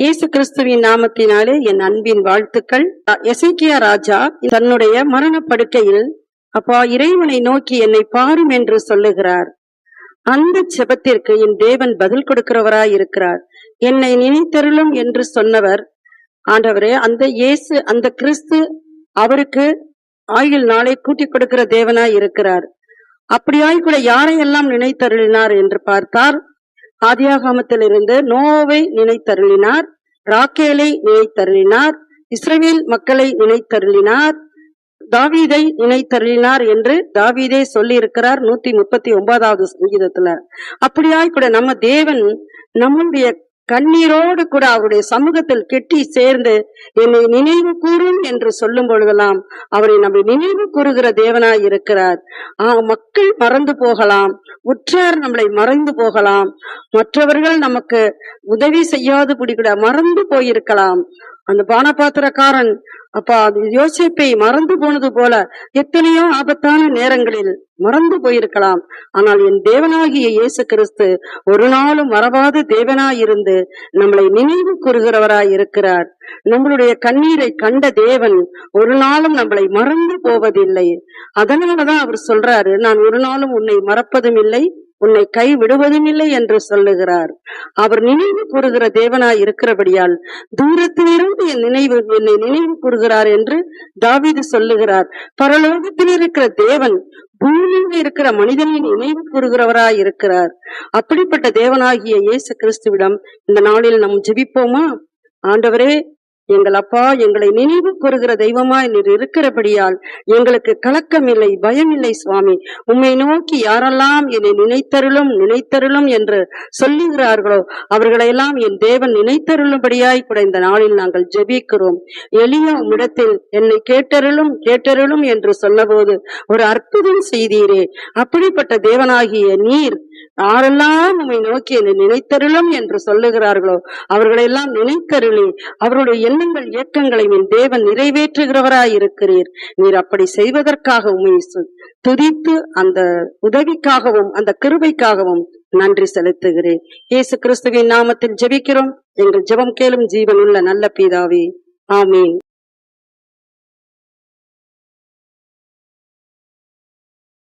இயேசு கிறிஸ்துவின் நாமத்தினாலே என் அன்பின் வாழ்த்துக்கள். எசைக்கியா ராஜா தன்னுடைய மரண படுக்கையில் அப்பா இறைவனை நோக்கி என்னை பாரும் என்று சொல்லுகிறார். அந்த செபத்திற்கு என் தேவன் பதில் கொடுக்கிறவராய் இருக்கிறார் என்னை நினைத்தருளும் என்று சொன்னவர் ஆண்டவரே அந்த இயேசு அந்த கிறிஸ்து அவருக்கு ஆயுள் நாளை கூட்டி கொடுக்கிற தேவனாய் இருக்கிறார் அப்படியாய் கூட யாரையெல்லாம் நினைத்தருளினார் என்று பார்த்தார். ஆதியாகமத்திலிருந்து நோவை நினைத்தருளினார் ராக்கேலை நினைத்தருளினார் இஸ்ரேல் மக்களை நினைத்தருளினார் தாவீதை நினைத்தருளினார் என்று தாவீதே சொல்லி இருக்கிறார் நூத்தி முப்பத்தி ஒன்பதாவது சங்கீதத்துல. அப்படியாய் கூட நம்ம தேவன் நம்முடைய கண்ணீரோடு கூட அவருடைய சமூகத்தில் கெட்டி சேர்ந்து என்னை நினைவு கூறும் என்று சொல்லும் பொழுதெல்லாம் அவரை நம்மை நினைவு கூறுகிற தேவனாய் இருக்கிறார். ஆஹ் மக்கள் மறந்து போகலாம். உற்றார் நம்மளை மறைந்து போகலாம். மற்றவர்கள் நமக்கு உதவி செய்யாது கூட மறந்து போயிருக்கலாம். அந்த பானபாத்திரக்காரன் அப்பா அது யோசிப்பை மறந்து போனது போல எத்தனையோ ஆபத்தான நேரங்களில் மறந்து போயிருக்கலாம். ஆனால் என் தேவனாகிய இயேசு கிறிஸ்து ஒரு நாளும் மறவாது தேவனாயிருந்து நம்மளை நினைவு கூறுகிறவராய் இருக்கிறார். நம்மளுடைய கண்ணீரை கண்ட தேவன் ஒரு நாளும் நம்மளை மறந்து போவதில்லை. அதனாலதான் அவர் சொல்றாரு நான் ஒரு நாளும் உன்னை மறப்பதும் இல்லை உன்னை கை விடுவதும் இல்லை என்று சொல்லுகிறார். அவர் நினைவு கூறுகிற தேவனாய் இருக்கிறபடியால் தூரத்திலிருந்து என் நினைவு என்னை நினைவு கூறுகிறார் என்று தாவிது சொல்லுகிறார். பரலோகத்தில் இருக்கிற தேவன் பூமியில் இருக்கிற மனிதனை நினைவு கூறுகிறவராய் இருக்கிறார். அப்படிப்பட்ட தேவனாகிய இயேசு கிறிஸ்துவிடம் இந்த நாளில் நாம் ஜெபிப்போமா? ஆண்டவரே எங்கள் அப்பா எங்களை நினைவு கூறுகிற தெய்வமாய் நீர் இருக்கிறபடியால் எங்களுக்கு கலக்கம் இல்லை பயம் இல்லை சுவாமி. உம்மை நோக்கி யாரெல்லாம் என்னை நினைத்தருளும் நினைத்தருளும் என்று சொல்லுகிறார்களோ அவர்களையெல்லாம் என் தேவன் நினைத்தருளும்படியாய் கூட இந்த நாளில் நாங்கள் ஜெபிக்கிறோம். எளிய உம்மிடத்தில் என்னை கேட்டருளும் கேட்டருளும் என்று சொன்னபோது ஒரு அற்புதம் செய்தீரே. அப்படிப்பட்ட தேவனாகிய நீர் யாரெல்லாம் உண்மை நோக்கி என்னை நினைத்தருளும் என்று சொல்லுகிறார்களோ அவர்களெல்லாம் நினைத்தருளி அவருடைய எண்ணங்கள் இயக்கங்களை என் தேவன் நிறைவேற்றுகிறவராய் இருக்கிறீர். நீர் அப்படி செய்வதற்காக உண்மை துதித்து அந்த உதவிக்காகவும் அந்த கிருபைக்காகவும் நன்றி செலுத்துகிறேன். இயேசு கிறிஸ்துவின் நாமத்தில் ஜெபிக்கிறோம். எங்கள் ஜெபம் கேளும் ஜீவனுள்ள நல்ல பீதாவே. ஆமீன்.